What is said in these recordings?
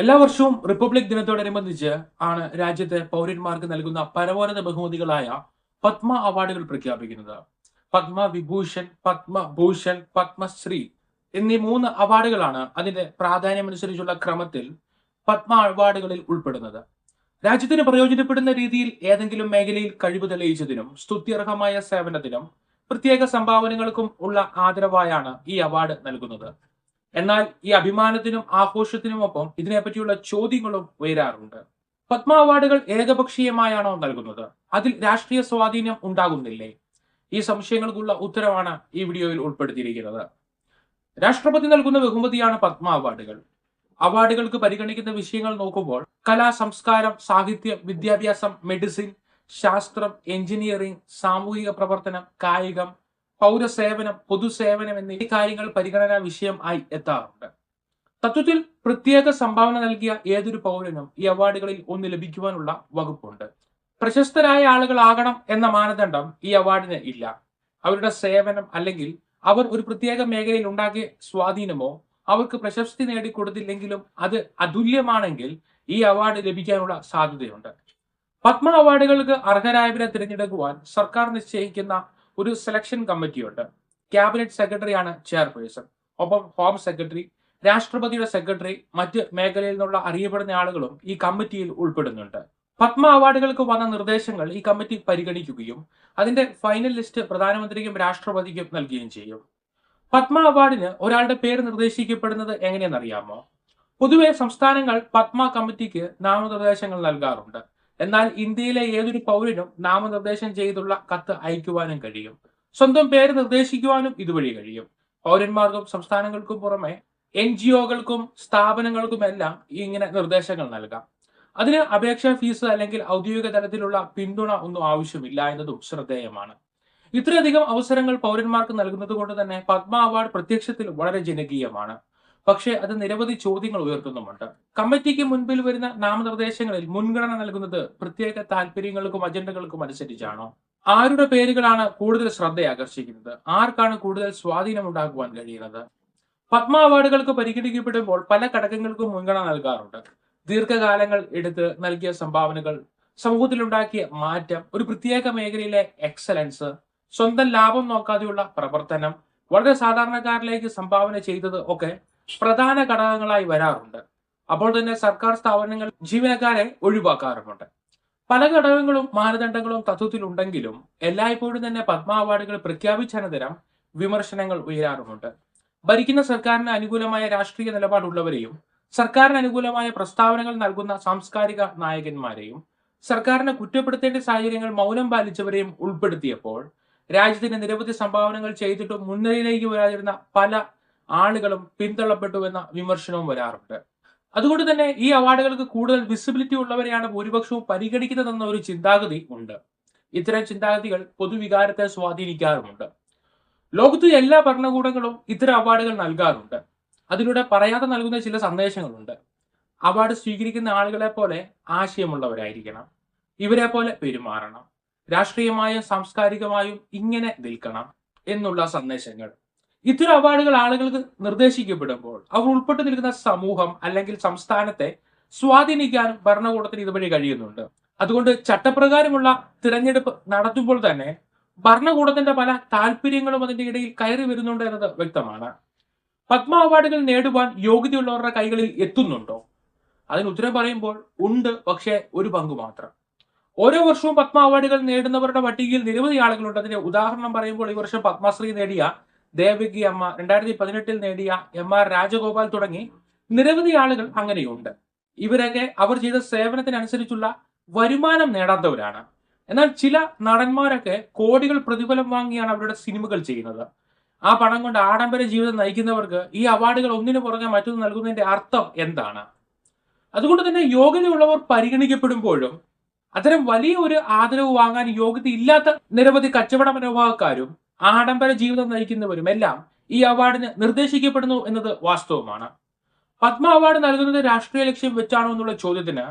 എല്ലാ വർഷവും റിപ്പബ്ലിക് ദിനത്തോടനുബന്ധിച്ച് ആണ് രാജ്യത്തെ പൗരന്മാർക്ക് നൽകുന്ന പരമോന്നത ബഹുമതികളായ പത്മ അവാർഡുകൾ പ്രഖ്യാപിക്കുന്നത്. പത്മ വിഭൂഷൺ പത്മഭൂഷൺ പത്മശ്രീ എന്നീ മൂന്ന് അവാർഡുകളാണ് അതിന്റെ പ്രാധാന്യമനുസരിച്ചുള്ള ക്രമത്തിൽ പത്മ അവാർഡുകളിൽ ഉൾപ്പെടുന്നത്. രാജ്യത്തിന് പ്രയോജനപ്പെടുന്ന രീതിയിൽ ഏതെങ്കിലും മേഖലയിൽ കഴിവ് തെളിയിച്ചതിനും സ്തുത്യർഹമായ സേവനത്തിനും പ്രത്യേക സംഭാവനകൾക്കും ഉള്ള ആദരവായാണ് ഈ അവാർഡ് നൽകുന്നത്. എന്നാൽ ഈ അഭിമാനത്തിനും ആഘോഷത്തിനുമൊപ്പം ഇതിനെപ്പറ്റിയുള്ള ചോദ്യങ്ങളും ഉയരാറുണ്ട്. പത്മ അവാർഡുകൾ ഏകപക്ഷീയമായാണോ നൽകുന്നത്? അതിൽ രാഷ്ട്രീയ സ്വാധീനം ഉണ്ടാകുന്നില്ലേ? ഈ സംശയങ്ങൾക്കുള്ള ഉത്തരവാണ് ഈ വീഡിയോയിൽ ഉൾപ്പെടുത്തിയിരിക്കുന്നത്. രാഷ്ട്രപതി നൽകുന്ന ബഹുമതിയാണ് പത്മ അവാർഡുകൾ അവാർഡുകൾക്ക് പരിഗണിക്കുന്ന വിഷയങ്ങൾ നോക്കുമ്പോൾ കലാ സംസ്കാരം സാഹിത്യം വിദ്യാഭ്യാസം മെഡിസിൻ ശാസ്ത്രം എഞ്ചിനീയറിംഗ് സാമൂഹിക പ്രവർത്തനം കായികം പൗരസേവനം പൊതുസേവനം എന്നീ കാര്യങ്ങൾ പരിഗണനാ വിഷയം ആയി എത്താറുണ്ട്. തത്വത്തിൽ പ്രത്യേക സംഭാവന നൽകിയ ഏതൊരു പൗരനും ഈ അവാർഡുകളിൽ ഒന്ന് ലഭിക്കുവാനുള്ള വകുപ്പുണ്ട്. പ്രശസ്തരായ ആളുകളാകണം എന്ന മാനദണ്ഡം ഈ അവാർഡിന് ഇല്ല. അവരുടെ സേവനം അല്ലെങ്കിൽ അവർ ഒരു പ്രത്യേക മേഖലയിൽ ഉണ്ടാക്കിയ സ്വാധീനമോ അവർക്ക് പ്രശസ്തി നേടിക്കൊടുത്തില്ലെങ്കിലും അത് അതുല്യമാണെങ്കിൽ ഈ അവാർഡ് ലഭിക്കാനുള്ള സാധ്യതയുണ്ട്. പത്മ അവാർഡുകൾക്ക് അർഹരായവരെ തിരഞ്ഞെടുക്കുവാൻ സർക്കാർ നിശ്ചയിക്കുന്ന ഒരു സെലക്ഷൻ കമ്മിറ്റിയുണ്ട് ക്യാബിനറ്റ് സെക്രട്ടറിയാണ് ചെയർപേഴ്സൺ ഒപ്പം ഹോം സെക്രട്ടറി രാഷ്ട്രപതിയുടെ സെക്രട്ടറി മറ്റ് മേഖലയിൽ നിന്നുള്ള അറിയപ്പെടുന്ന ആളുകളും ഈ കമ്മിറ്റിയിൽ ഉൾപ്പെടുന്നുണ്ട്. പത്മ അവാർഡുകൾക്ക് വന്ന നിർദ്ദേശങ്ങൾ ഈ കമ്മിറ്റി പരിഗണിക്കുകയും അതിന്റെ ഫൈനൽ ലിസ്റ്റ് പ്രധാനമന്ത്രിക്കും രാഷ്ട്രപതിക്കും നൽകുകയും ചെയ്യും. പത്മ അവാർഡിന് ഒരാളുടെ പേര് നിർദ്ദേശിക്കപ്പെടുന്നത് എങ്ങനെയെന്നറിയാമോ? പൊതുവെ സംസ്ഥാനങ്ങൾ പത്മ കമ്മിറ്റിക്ക് നാമനിർദ്ദേശങ്ങൾ നൽകാറുണ്ട്. എന്നാൽ ഇന്ത്യയിലെ ഏതൊരു പൗരനും നാമനിർദ്ദേശം ചെയ്തുള്ള കത്ത് അയക്കുവാനും കഴിയും. സ്വന്തം പേര് നിർദ്ദേശിക്കുവാനും ഇതുവഴി കഴിയും. പൗരന്മാർക്കും സംസ്ഥാനങ്ങൾക്കും പുറമെ എൻ ജി ഒകൾക്കും സ്ഥാപനങ്ങൾക്കുമെല്ലാം ഇങ്ങനെ നിർദ്ദേശങ്ങൾ നൽകാം. അതിന് അപേക്ഷാ ഫീസ് അല്ലെങ്കിൽ ഔദ്യോഗിക തലത്തിലുള്ള പിന്തുണ ഒന്നും ആവശ്യമില്ല എന്നതും ശ്രദ്ധേയമാണ്. ഇത്രയധികം അവസരങ്ങൾ പൗരന്മാർക്ക് നൽകുന്നത് കൊണ്ട് തന്നെ പത്മ അവാർഡ് പ്രത്യക്ഷത്തിൽ വളരെ ജനകീയമാണ്. പക്ഷേ അത് നിരവധി ചോദ്യങ്ങൾ ഉയർത്തുന്നുമുണ്ട്. കമ്മിറ്റിക്ക് മുൻപിൽ വരുന്ന നാമനിർദ്ദേശങ്ങളിൽ മുൻഗണന നൽകുന്നത് പ്രത്യേക താല്പര്യങ്ങൾക്കും അജണ്ടകൾക്കും അനുസരിച്ചാണോ? ആരുടെ പേരുകളാണ് കൂടുതൽ ശ്രദ്ധ ആകർഷിക്കുന്നത് ആർക്കാണ് കൂടുതൽ സ്വാധീനം ഉണ്ടാക്കുവാൻ കഴിയുന്നത്? പത്മ അവാർഡുകൾക്ക് പരിഗണിക്കപ്പെടുമ്പോൾ പല ഘടകങ്ങൾക്കും മുൻഗണന നൽകാറുണ്ട്. ദീർഘകാലങ്ങൾ എടുത്ത് നൽകിയ സംഭാവനകൾ സമൂഹത്തിലുണ്ടാക്കിയ മാറ്റം ഒരു പ്രത്യേക മേഖലയിലെ എക്സലൻസ് സ്വന്തം ലാഭം നോക്കാതെയുള്ള പ്രവർത്തനം വളരെ സാധാരണക്കാരിലേക്ക് സംഭാവന ചെയ്തത് ഒക്കെ പ്രധാന ഘടകങ്ങളായി വരാറുണ്ട്. അപ്പോൾ തന്നെ സർക്കാർ സ്ഥാപനങ്ങൾ ജീവനക്കാരെ ഒഴിവാക്കാറുമുണ്ട്. പല ഘടകങ്ങളും മാനദണ്ഡങ്ങളും തത്വത്തിലുണ്ടെങ്കിലും എല്ലായ്പ്പോഴും തന്നെ പത്മ അവാർഡുകൾ പ്രഖ്യാപിച്ചനന്തരം വിമർശനങ്ങൾ ഉയരാറുമുണ്ട്. ഭരിക്കുന്ന സർക്കാരിന് അനുകൂലമായ രാഷ്ട്രീയ നിലപാടുള്ളവരെയും സർക്കാരിന് അനുകൂലമായ പ്രസ്താവനകൾ നൽകുന്ന സാംസ്കാരിക നായകന്മാരെയും സർക്കാരിനെ കുറ്റപ്പെടുത്തേണ്ട സാഹചര്യങ്ങൾ മൗനം പാലിച്ചവരെയും ഉൾപ്പെടുത്തിയപ്പോൾ രാജ്യത്തിന്റെ നിരവധി സംഭാവനകൾ ചെയ്തിട്ടും മുൻനിരയിലേക്ക് വരാതിരുന്ന പല ആളുകളും പിന്തള്ളപ്പെട്ടുവെന്ന വിമർശനവും വരാറുണ്ട്. അതുകൊണ്ട് തന്നെ ഈ അവാർഡുകൾക്ക് കൂടുതൽ വിസിബിലിറ്റി ഉള്ളവരെയാണ് ഭൂരിപക്ഷവും പരിഗണിക്കുന്നതെന്ന ഒരു ചിന്താഗതി ഉണ്ട്. ഇത്തരം ചിന്താഗതികൾ പൊതുവികാരത്തെ സ്വാധീനിക്കാറുമുണ്ട്. ലോകത്ത് എല്ലാ ഭരണകൂടങ്ങളും ഇത്തരം അവാർഡുകൾ നൽകാറുണ്ട്. അതിലൂടെ പറയാതെ നൽകുന്ന ചില സന്ദേശങ്ങളുണ്ട്. അവാർഡ് സ്വീകരിക്കുന്ന ആളുകളെ പോലെ ആശയമുള്ളവരായിരിക്കണം. ഇവരെ പോലെ പെരുമാറണം. രാഷ്ട്രീയമായും സാംസ്കാരികമായും ഇങ്ങനെ നിൽക്കണം എന്നുള്ള സന്ദേശങ്ങൾ. ഇത്തരം അവാർഡുകൾ ആളുകൾക്ക് നിർദ്ദേശിക്കപ്പെടുമ്പോൾ അവർ ഉൾപ്പെട്ടു നിൽക്കുന്ന സമൂഹം അല്ലെങ്കിൽ സംസ്ഥാനത്തെ സ്വാധീനിക്കാനും ഭരണകൂടത്തിന് ഇതുവഴി കഴിയുന്നുണ്ട്. അതുകൊണ്ട് ചട്ടപ്രകാരമുള്ള തിരഞ്ഞെടുപ്പ് നടത്തുമ്പോൾ തന്നെ ഭരണകൂടത്തിന്റെ പല താല്പര്യങ്ങളും അതിന്റെ ഇടയിൽ കയറി വരുന്നുണ്ട് എന്നത് വ്യക്തമാണ്. പത്മ അവാർഡുകൾ നേടുവാൻ യോഗ്യതയുള്ളവരുടെ കൈകളിൽ എത്തുന്നുണ്ടോ? അതിന് ഉത്തരം പറയുമ്പോൾ ഉണ്ട് പക്ഷേ ഒരു പങ്ക് മാത്രം. ഓരോ വർഷവും പത്മ അവാർഡുകൾ നേടുന്നവരുടെ പട്ടികയിൽ നിരവധി ആളുകളുണ്ട്. അതിന്റെ ഉദാഹരണം പറയുമ്പോൾ ഈ വർഷം പത്മശ്രീ നേടിയ ദേവകി അമ്മ രണ്ടായിരത്തി പതിനെട്ടിൽ നേടിയ എം ആർ രാജഗോപാൽ തുടങ്ങി നിരവധി ആളുകൾ അങ്ങനെയുണ്ട്. ഇവരൊക്കെ അവർ ചെയ്ത സേവനത്തിനനുസരിച്ചുള്ള വരുമാനം നേടാത്തവരാണ്. എന്നാൽ ചില നടന്മാരൊക്കെ കോടികൾ പ്രതിഫലം വാങ്ങിയാണ് അവരുടെ സിനിമകൾ ചെയ്യുന്നത്. ആ പണം കൊണ്ട് ആഡംബര ജീവിതം നയിക്കുന്നവർക്ക് ഈ അവാർഡുകൾ ഒന്നിനു പുറകെ മറ്റൊന്ന് നൽകുന്നതിന്റെ അർത്ഥം എന്താണ്? അതുകൊണ്ട് തന്നെ യോഗ്യതയുള്ളവർ പരിഗണിക്കപ്പെടുമ്പോഴും അത്തരം വലിയ ഒരു ആദരവ് വാങ്ങാൻ യോഗ്യത ഇല്ലാത്ത നിരവധി കച്ചവട മനോഭാവക്കാരും ആഡംബര ജീവിതം നയിക്കുന്നവരും എല്ലാം ഈ അവാർഡിന് നിർദ്ദേശിക്കപ്പെടുന്നു എന്നത് വാസ്തവമാണ്. പത്മ അവാർഡ് നൽകുന്നത് രാഷ്ട്രീയ ലക്ഷ്യം വെച്ചാണോ എന്നുള്ള ചോദ്യത്തിന്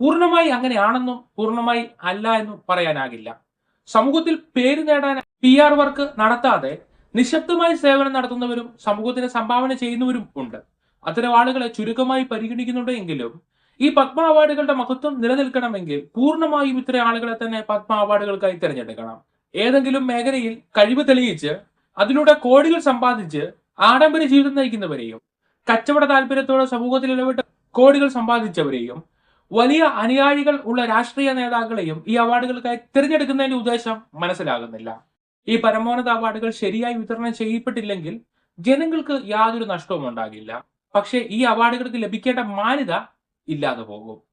പൂർണമായി അങ്ങനെയാണെന്നും പൂർണമായി അല്ല എന്നും പറയാനാകില്ല. സമൂഹത്തിൽ പേര് നേടാൻ പി ആർ വർക്ക് നടത്താതെ നിശബ്ദമായി സേവനം നടത്തുന്നവരും സമൂഹത്തിന് സംഭാവന ചെയ്യുന്നവരും ഉണ്ട്. അത്തരം ആളുകളെ ചുരുക്കമായി പരിഗണിക്കുന്നുണ്ടെങ്കിലും ഈ പത്മ അവാർഡുകളുടെ മഹത്വം നിലനിൽക്കണമെങ്കിൽ പൂർണമായും ഇത്തരം ആളുകളെ തന്നെ പത്മ അവാർഡുകൾക്കായി തിരഞ്ഞെടുക്കണം. ഏതെങ്കിലും മേഖലയിൽ കഴിവ് തെളിയിച്ച് അതിലൂടെ കോടികൾ സമ്പാദിച്ച് ആഡംബര ജീവിതം നയിക്കുന്നവരെയും കച്ചവട താല്പര്യത്തോടെ സമൂഹത്തിൽ ഇടപെട്ട് കോടികൾ സമ്പാദിച്ചവരെയും വലിയ അനുയായികൾ ഉള്ള രാഷ്ട്രീയ നേതാക്കളെയും ഈ അവാർഡുകൾക്കായി തിരഞ്ഞെടുക്കുന്നതിന്റെ ഉദ്ദേശം മനസ്സിലാകുന്നില്ല. ഈ പരമോന്നത അവാർഡുകൾ ശരിയായി വിതരണം ചെയ്യപ്പെട്ടില്ലെങ്കിൽ ജനങ്ങൾക്ക് യാതൊരു നഷ്ടവും ഉണ്ടാകില്ല. പക്ഷേ ഈ അവാർഡുകൾക്ക് ലഭിക്കേണ്ട മാന്യത ഇല്ലാതെ പോകും.